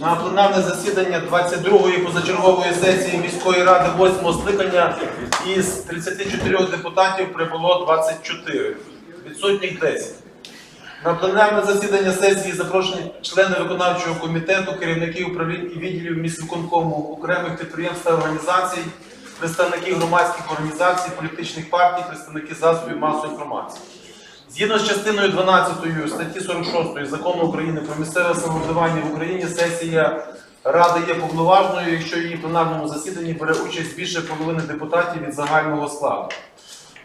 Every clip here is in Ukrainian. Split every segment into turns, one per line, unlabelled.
на пленарне засідання 22-ї позачергової сесії міської ради 8-го скликання із 34 депутатів прибуло 24. Відсутніх 10. На пленарне засідання сесії запрошені члени виконавчого комітету, керівники управлінь і відділів міськвиконкому, окремих підприємств та організацій, представники громадських організацій, політичних партій, представники засобів масової інформації. Згідно з частиною 12 статті 46 Закону України про місцеве самоврядування в Україні, сесія Ради є повноважною, якщо її пленарному засіданні бере участь більше половини депутатів від загального складу.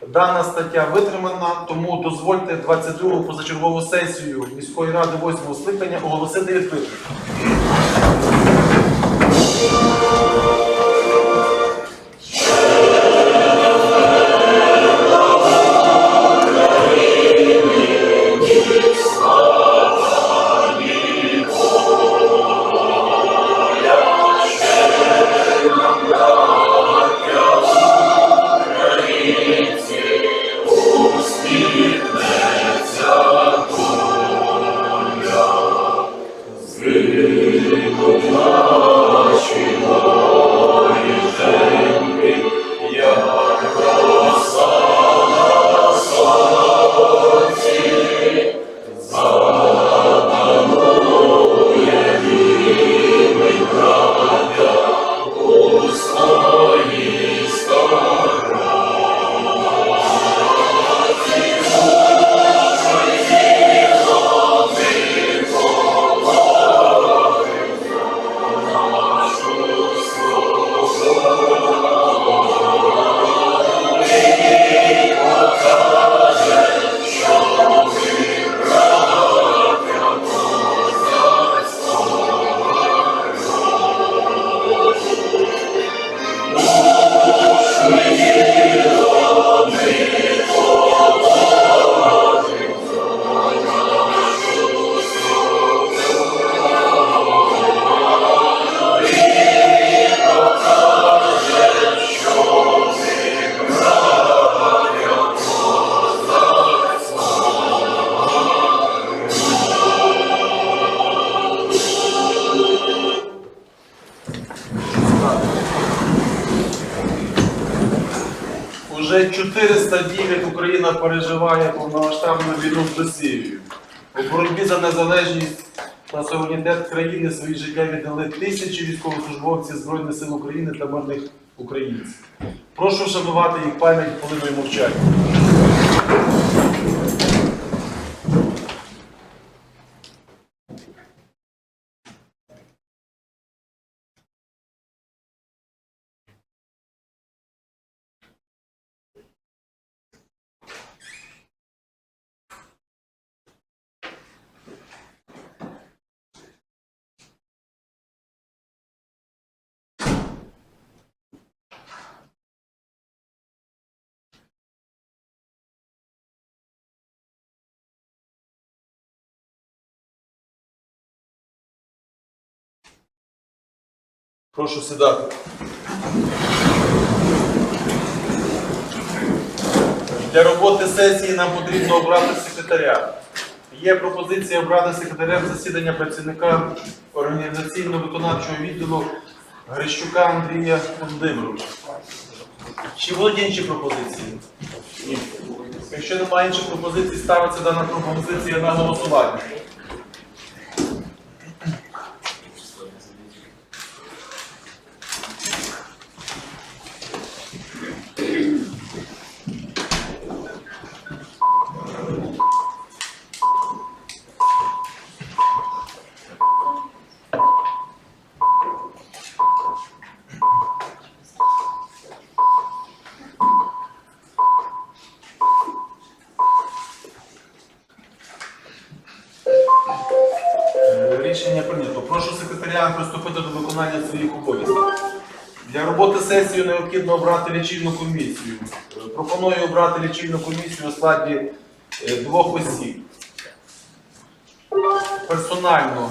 Дана стаття витримана, тому дозвольте 22-гу позачергову сесію міської ради 8-го скликання оголосити відкритою. У боротьбі за незалежність та суверенітет країни свої життя віддали тисячі військовослужбовців Збройних сил України та мирних українців. Прошу вшанувати їх пам'ять хвилиною мовчання. Прошу сідати. Для роботи сесії нам потрібно обрати секретаря. Є пропозиція обрати секретарем засідання працівника організаційно-виконавчого відділу Грищука Андрія Володимировича. Чи будуть інші пропозиції? Ні. Якщо немає інших пропозицій, ставиться дана пропозиція на голосування. Е, Рішення прийнято. Прошу секретаря приступити до виконання своїх обов'язків. Для роботи сесії необхідно обрати лічильну комісію. Пропоную обрати лічильну комісію у складі е, двох осіб. Персонально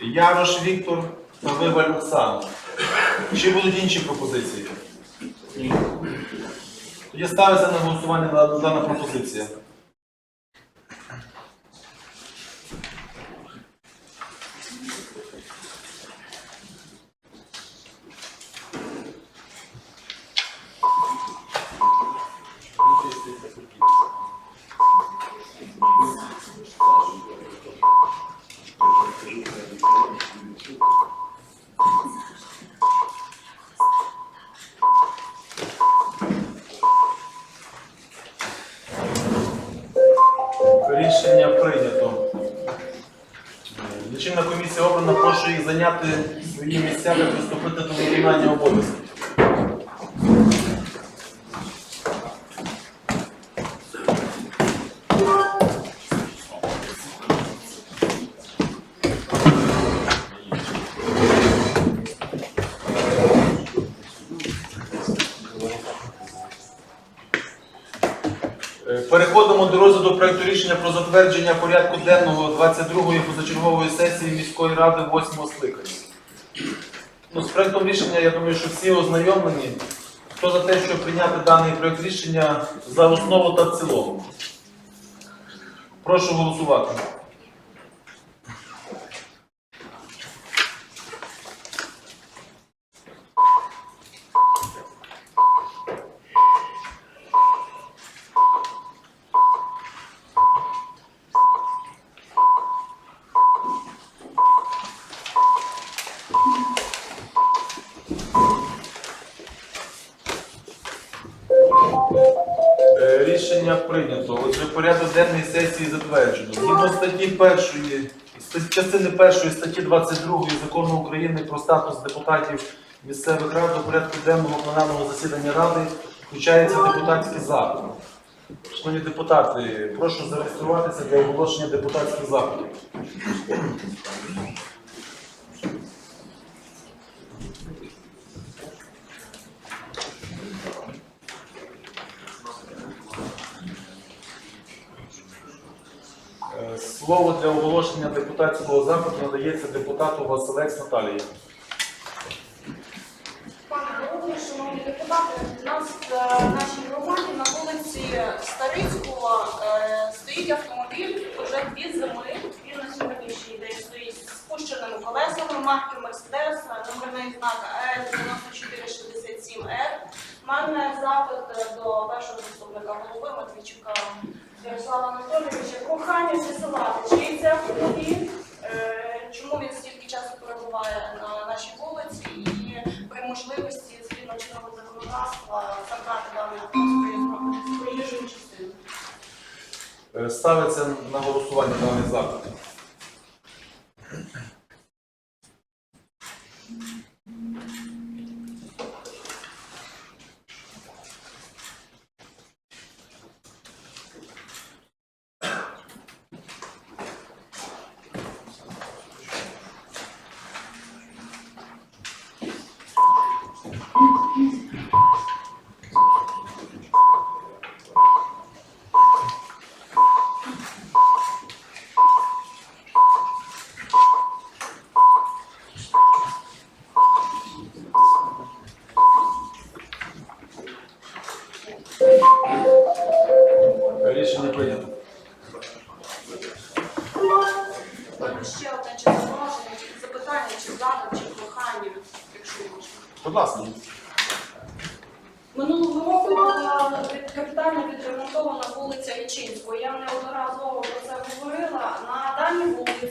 Ярош Віктор та Виваль Оксана. Чи будуть інші пропозиції? Ні. Тоді ставиться на голосування дана- Рішення прийнято. Е, Лічильна комісія обрана, прошу їх зайняти свої місця та приступити до виконання обов'язків. Затвердження порядку денного 22-ї позачергової сесії міської ради 8 скликання. Ну, з проєктом рішення, я думаю, що всі ознайомлені. Хто за те, щоб прийняти даний проєкт рішення за основу та в цілому? Прошу голосувати. Частини першої статті 22 закону України про статус депутатів місцевих рад до порядку денного пленарного засідання ради включається депутатський запит. Шановні депутати, прошу зареєструватися для оголошення депутатських запитів. Слово для оголошення депутатського запиту надається депутату Василець Наталії.
Пане голові, шановні депутати, у нас е, в нашій громаді на вулиці Старицького е, стоїть автомобіль вже дві зими. Він на сьогоднішній день стоїть з спущеними колесами марки Мерседес, номерний знак АЕС 9467Р. У мене запит е, до першого заступника голови Матвійчука Ярослава Анатолійовича. кохання з'ясувати, чиї це автомобіль, е, чому він стільки часу перебуває на нашій вулиці і при можливості згідно чинного законодавства забрати даний з проїжджої частини.
Е, Ставиться на голосування даний запит.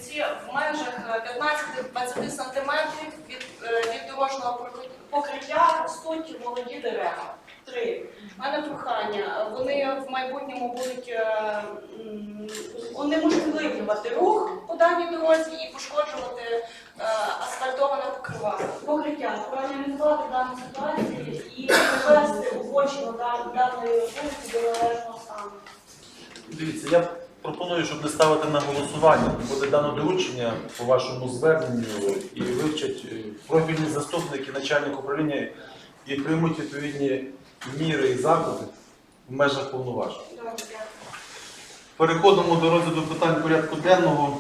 Даній в межах е, 15-20 сантиметрів від, е, від дорожнього покриття ростуть молоді дерева. Три. У мене прохання. Вони в майбутньому будуть е, унеможливлювати рух по даній дорозі і пошкоджувати е, асфальтоване покривання. Покриття. Проаналізувати дану ситуацію і привести дан- даної вулиці до належного стану.
Дивіться, я пропоную, щоб не ставити на голосування. Буде дано доручення по вашому зверненню і вивчать е, профільні заступники, начальник управління і приймуть відповідні міри і заходи в межах повноважень. Переходимо до розгляду питань порядку денного.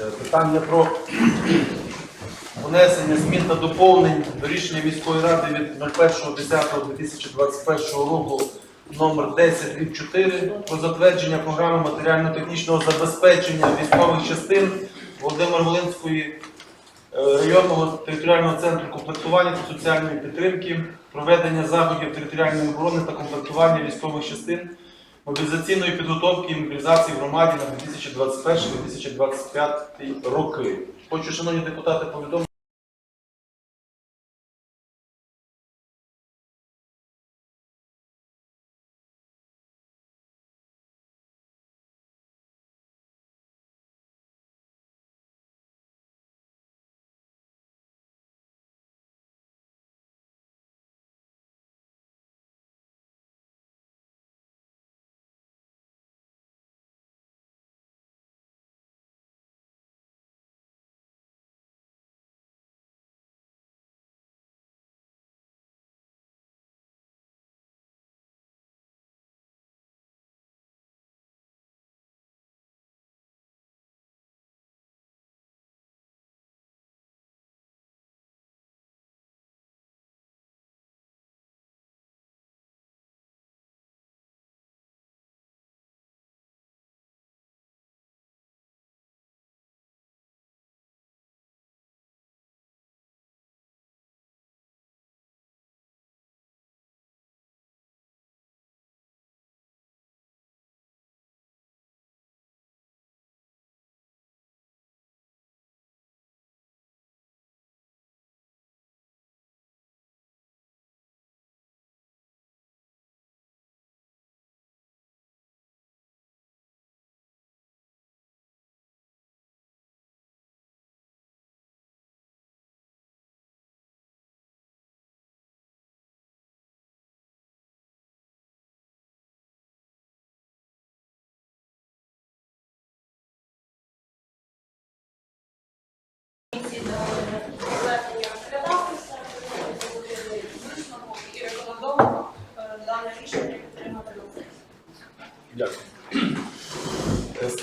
Е, Питання про внесення змін та доповнень до рішення міської ради від 01.10.2021 року номер 10 4 про затвердження програми матеріально-технічного забезпечення військових частин Володимир Волинської е, районного територіального центру комплектування та соціальної підтримки, проведення заходів територіальної оборони та комплектування військових частин мобілізаційної підготовки і мобілізації громаді на 2021-2025 роки. Хочу, шановні депутати, повідомити.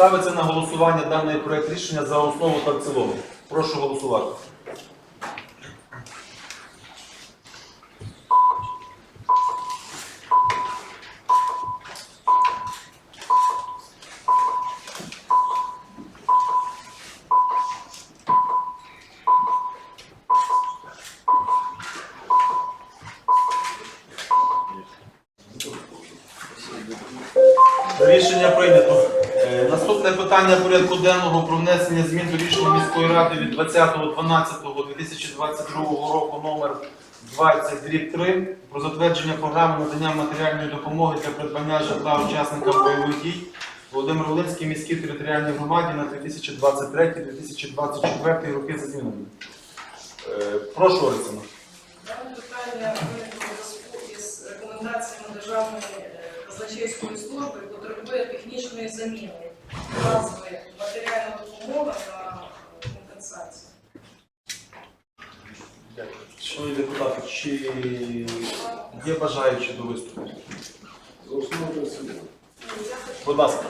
Ставиться на голосування даний проект рішення за основу та в цілому. Прошу голосувати. Рішення прийнято. Е, Наступне питання порядку денного про внесення змін до рішення міської ради від 20.12.2022 року номер 20-3 про затвердження програми надання матеріальної допомоги для придбання житла учасникам бойових дій Володимир Волинській міській територіальній громаді на 2023-2024 роки за змінами. Е, Прошу, Орисина.
Дане питання виникло у зв'язку із рекомендаціями Державної е, казначейської служби потребує технічної заміни назви матеріальна допомога та компенсація. Дякую.
Шановні депутати, чи є бажаючі до виступу? Будь ласка.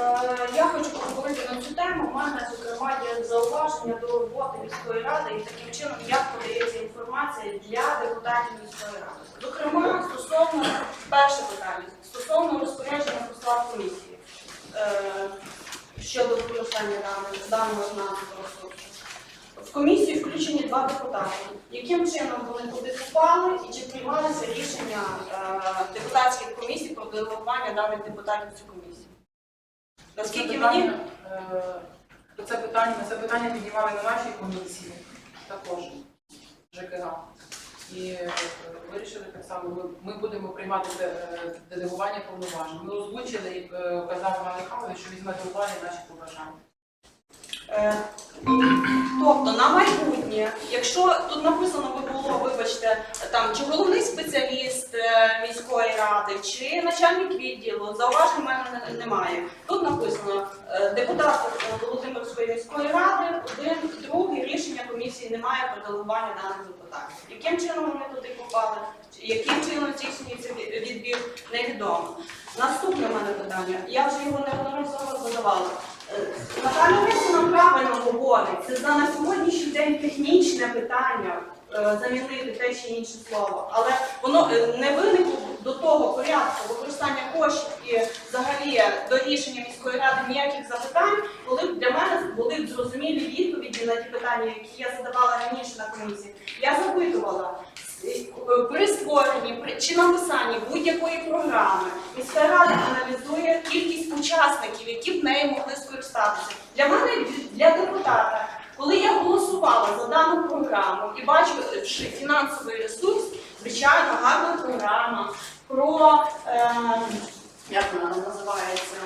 Е, я хочу поговорити на цю тему. У мене, зокрема, є зауваження до роботи міської ради і таким чином, як подається інформація для депутатів міської ради. Зокрема, стосовно перше питання, стосовно розпорядження про склад комісії е, щодо використання даного фінансового ресурсу. В комісію включені два депутати. Яким чином вони туди попали і чи приймалися рішення е, депутатських комісій про делегування даних депутатів цю комісію? Наскільки мені
е, це питання, це питання піднімали на нашій комісії також ЖКГ. І е, вирішили так само, ми, ми будемо приймати е, делегування повноважень. Ми озвучили і казав Іван Михайлович, що візьме до уваги наші побажання.
Тобто на майбутнє, якщо тут написано би вибачте, там чи головний спеціаліст е, міської ради, чи начальник відділу, зауважень в мене немає. Тут написано е, депутат Володимирської міської ради, один, другий рішення комісії немає про делегування даних депутатів. Яким чином вони туди попали, яким чином здійснюється відбір, невідомо. Наступне в мене питання. Я вже його неодноразово задавала. Е, Наталя Лесина правильно говорить, це на сьогоднішній день технічне питання замінити те чи інше слово, але воно е, не виникло до того порядку використання коштів і взагалі до рішення міської ради ніяких запитань, коли б для мене були зрозумілі відповіді на ті питання, які я задавала раніше на комісії. Я запитувала. е, При створенні при- чи написанні будь-якої програми міська рада аналізує кількість учасників, які в неї могли скористатися. Для мене, для депутата, коли я голосувала за дану програму і що фінансовий ресурс, звичайно, гарна програма про е, як вона називається?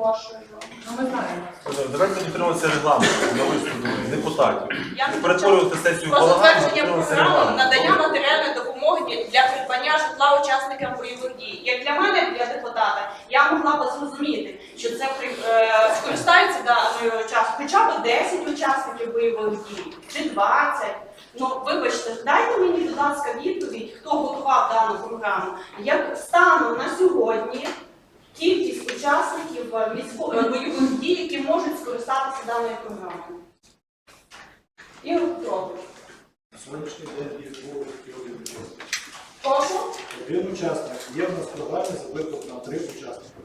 Перепрошую.
Ну, ми знаємо.
Давайте дотримуватися регламенту на виступи депутатів.
Я
Не перетворювати сесію
Про
балаган,
затвердження
дотримуватися
програми
регламенту.
надання матеріальної допомоги для придбання житла учасникам бойових дій. Як для мене, як для депутата, я могла б зрозуміти, що це при е, скористаються даною час хоча б 10 учасників бойових дій чи 20. Ну, вибачте, дайте мені, будь ласка, відповідь, хто готував дану програму. Як станом на сьогодні кількість учасників е, е, бойових дій, які можуть скористатися даною програмою. Ігор Петрович.
Сьогоднішній день їх було один учасник.
Прошу.
Один учасник. Є в нас програмі запиток на три учасники.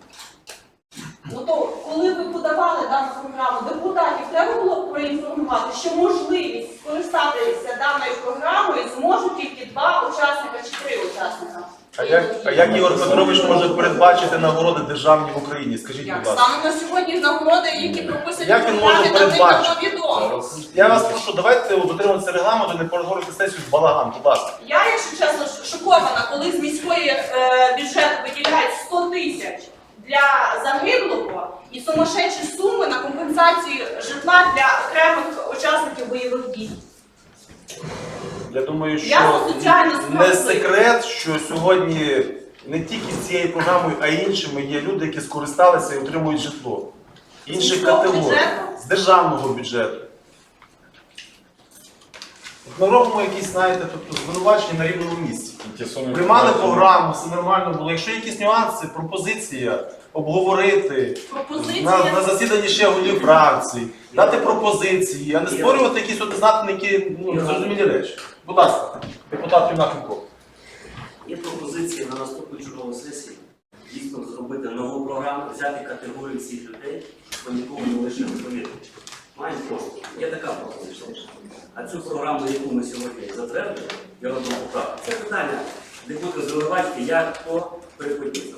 Ну то коли ви подавали дану програму, депутатів треба було проінформувати, що можливість скористатися даною програмою зможуть тільки два учасника чи три учасника.
А як, а як Ігор Петрович може передбачити нагороди державні в Україні? Скажіть,
Як
будь ласка.
станом на сьогодні нагороди, які прописані
Як він може передбачити? Я вас прошу, давайте дотримуватися регламенту, не перетворювати сесію в балаган, будь ласка.
Я, якщо чесно, ш- шокована, коли з міської е, бюджету виділяють 100 тисяч для загиблого і сумасшедші суми на компенсацію житла для окремих учасників бойових дій.
Я думаю, що
Я соціально
не
справедлива.
секрет, що сьогодні не тільки цією програмою, а й іншими є люди, які скористалися і отримують житло. Інших
міського
категорій.
бюджету?
З державного бюджету. От Ми робимо якісь, знаєте, тобто звинувачення на рівному місці. Приймали програму, все нормально було. Якщо якісь нюанси, пропозиція, обговорити
Пропозиція
на, на засіданні ще голів фракцій, дати пропозиції, а не створювати якісь однозначники, ну, незрозумілі речі. Будь ласка, депутат Юнакенко.
Є пропозиція на наступну чергову сесію дійсно зробити нову програму, взяти категорію всіх людей, щоб нікому не лише повірити. Маємо кошти. Є така пропозиція. А цю програму, яку ми сьогодні затвердили, я роблю поправку. Це питання, де буде заливати, як хто приходить.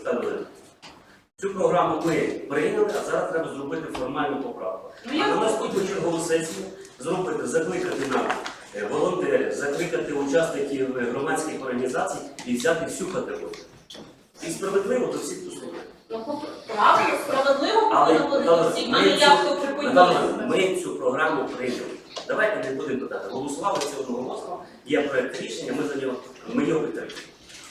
Цю програму ми прийняли, а зараз треба зробити формальну поправку.
Ну,
А на наступну чергову сесію зробити, закликати нам е, волонтерів, закликати учасників е, громадських організацій і взяти всю категорію. І справедливо до всіх послухати.
Ну, правильно, справедливо
Але
повинно бути до всіх,
ми цю- ми цю програму прийняли. Давайте не будемо питати. Голосували це одноголосно, є проект рішення, ми за нього ми його підтримуємо.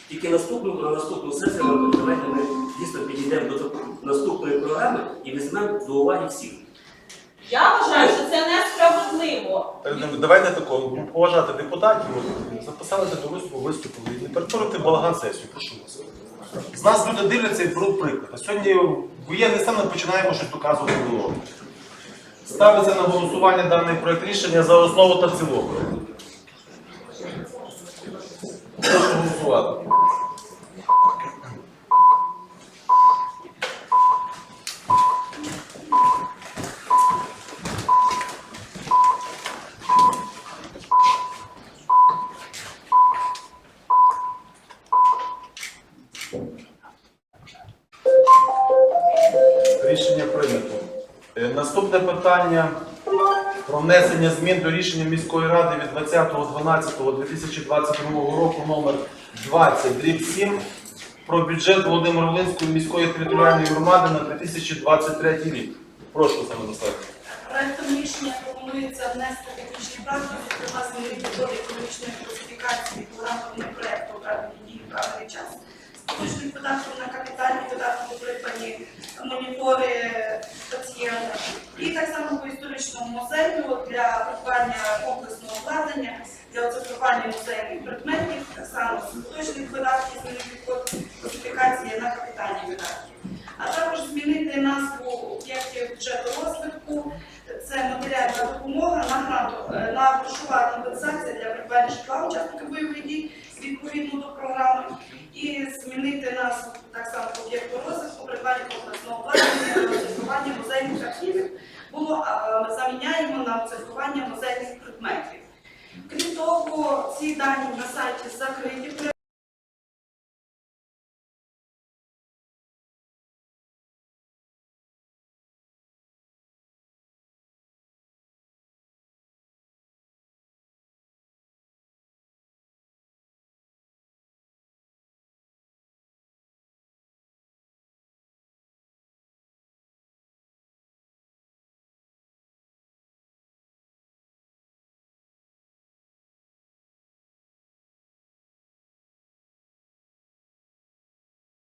Тільки наступну, на наступну сесію ми, давайте ми дійсно підійдемо до наступної програми і візьмемо до уваги всіх.
Я вважаю, що це несправедливо.
Е, Давайте такого ну, поважати депутатів, записалися до виступу, виступили. і Не перетворити балаган сесію, прошу вас. З нас люди дивляться і беруть приклад. А сьогодні воєнний стан ми починаємо щось доказувати було. Ставиться на голосування даний проект рішення за основу та в цілому. Прошу голосувати. Наступне питання про внесення змін до рішення міської ради від 20.12.2022 року номер 20 дріб 7 про бюджет Володимир-Волинської міської територіальної громади на 2023 рік. Прошу саме достатньо.
Проектом рішення пропонується внести технічні правки, зокрема змінити до економічної класифікації програмного проекту «Правильні дії, правильний час». Поточних видатків на капітальні видатки у монітори пацієнта. І так само по історичному музею для придбання комплексного обладнання, для оцифрування музейних предметів, так само з поточних видатків класифікації на капітальні видатки а також змінити назву об'єктів бюджету розвитку. Це матеріальна допомога на гранту е, на грошова компенсація для придбання житла учасників бойових дій відповідно до програми, і змінити назву так само об'єкту розвитку, придбання комплексного обладнання на оцифрування музейних архівів. Було а, ми заміняємо на оцифрування музейних предметів. Крім того, ці дані на сайті закриті.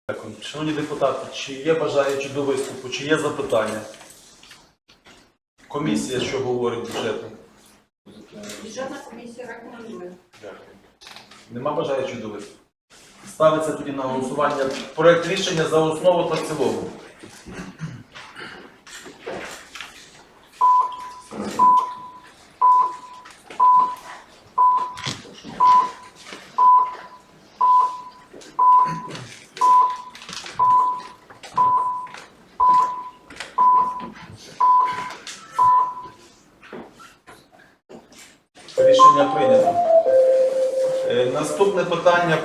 Дякую. Шановні депутати, чи є бажаючі до виступу, чи є запитання? Комісія, що говорить бюджету?
Бюджетна комісія рекомендує.
Дякую. Нема бажаючих до виступу? Ставиться тоді на голосування проект рішення за основу та в цілому.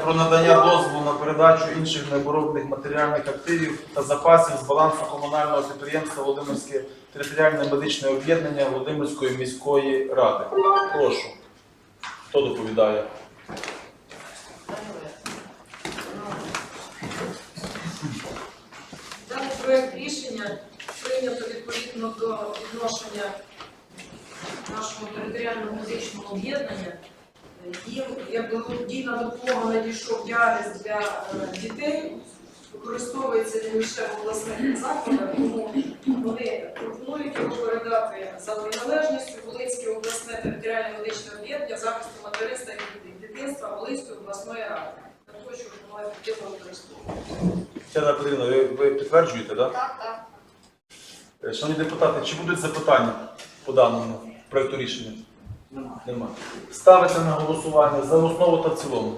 Про надання дозволу на передачу інших необоротних матеріальних активів та запасів з балансу комунального підприємства Володимирське територіальне медичне об'єднання Володимирської міської ради. Прошу. Хто доповідає?
Даний проект рішення прийнято відповідно до відношення нашого територіального музичного об'єднання. Їм як благодійна допомога надійшов діаліз для е, дітей, використовується він лише в обласних закладах, тому вони пропонують його передати за приналежністю Волинське обласне територіальне медичне об'єднання захисту материнства і дитинства Волинської обласної ради. точку, що вона ефективно використовує.
Тетяна Петрівна, ви, ви підтверджуєте, так?
Так, так.
Е, Шановні депутати, чи будуть запитання по даному проекту рішення?
Нема.
Ставиться на голосування за основу та в цілому.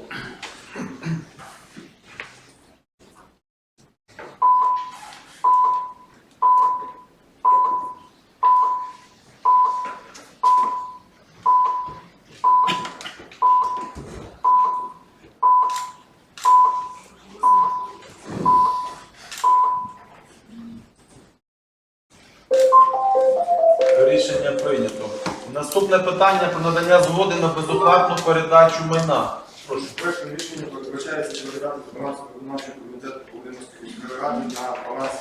Надання згоди на безоплатну передачу майна. Прошу.
Проектом рішення передбачається передати Баранського виконавчого комітету Володимирської міської ради на баланс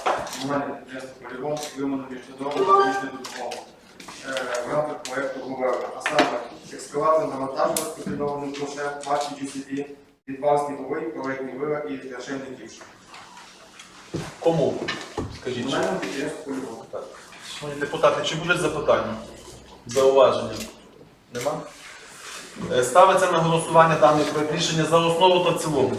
комунального підприємства полігон виману міжнародну технічну допомогу е, в рамках проекту ГУВЕР, а саме екскаватор навантаження з комбінованим ключем марки GCD, підвал сніговий, проектний вира і гашельний ківш.
Кому? Скажіть.
Комунальне підприємство полігон.
Шановні депутати, чи будуть запитання? Зауваження? Нема? Е, Ставиться на голосування даний проект рішення за основу та в цілому.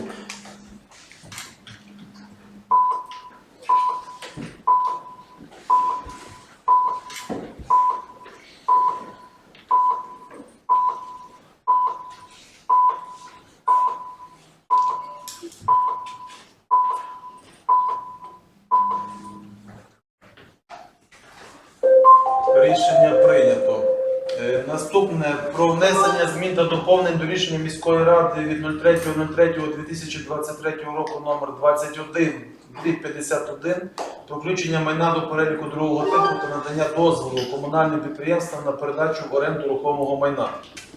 03.03.2023 року номер 21 51 про включення майна до переліку другого типу та надання дозволу комунальним підприємствам на передачу в оренду рухомого майна.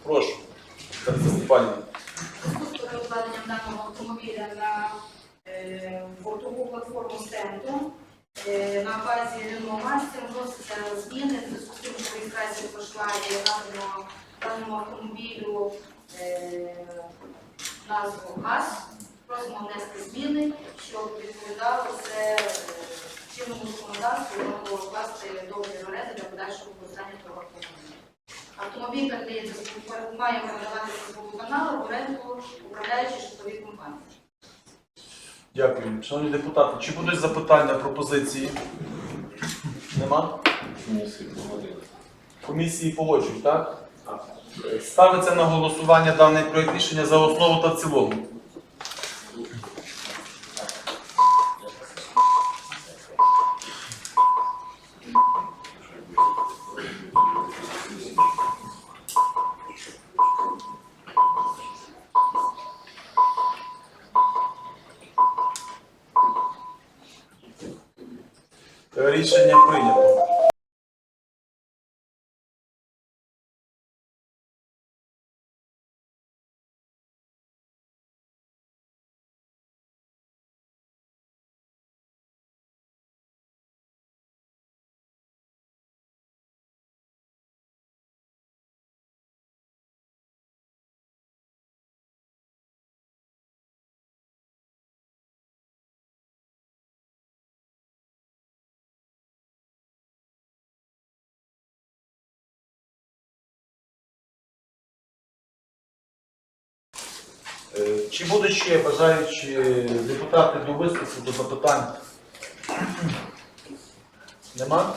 Прошу. Тараса Степанівна.
з перекладенням даного автомобіля на е, платформу стенду. Е, на базі Renault Master вносяться зміни в зв'язку з тим, що реєстрація пройшла і даному автомобілю е, назву ГАЗ. Просимо внести зміни, щоб відповідало це е, чинному законодавству і воно було вкласти договір оренди для подальшого використання того автомобіля. Автомобіль передається має передаватися з каналу в оренду управляючій житловій компанії.
Дякую. Шановні депутати, чи будуть запитання, пропозиції? Нема? Комісії погоджують, так? Е, Ставиться на голосування даний проект рішення за основу та в цілому. Рішення прийнято. Чи будуть ще бажаючі депутати до виступу, до запитань? Нема?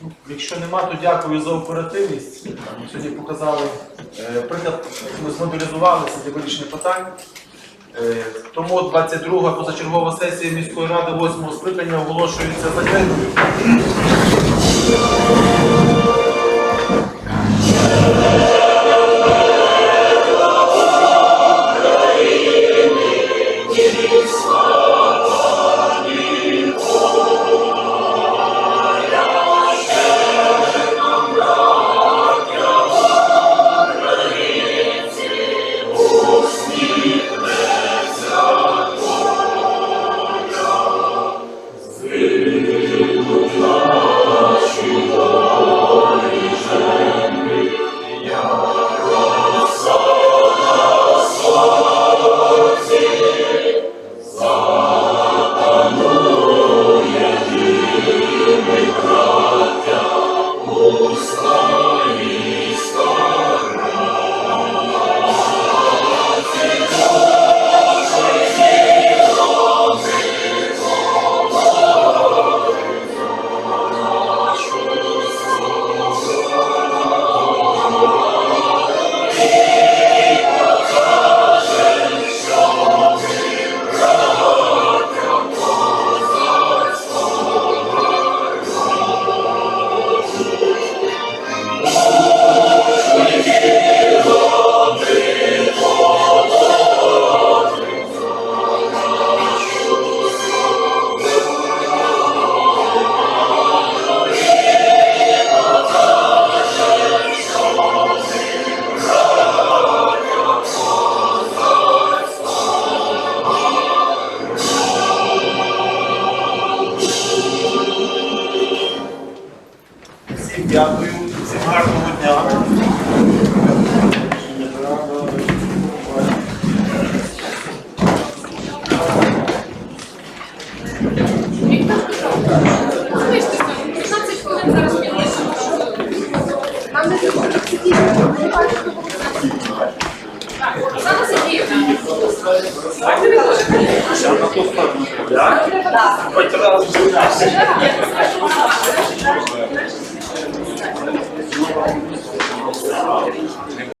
Ну, Якщо нема, то дякую за оперативність. Сьогодні показали е, приклад, ми змобілізувалися для вирішення питань. Е, Тому 22-га позачергова сесія міської ради 8 скликання оголошується закритою.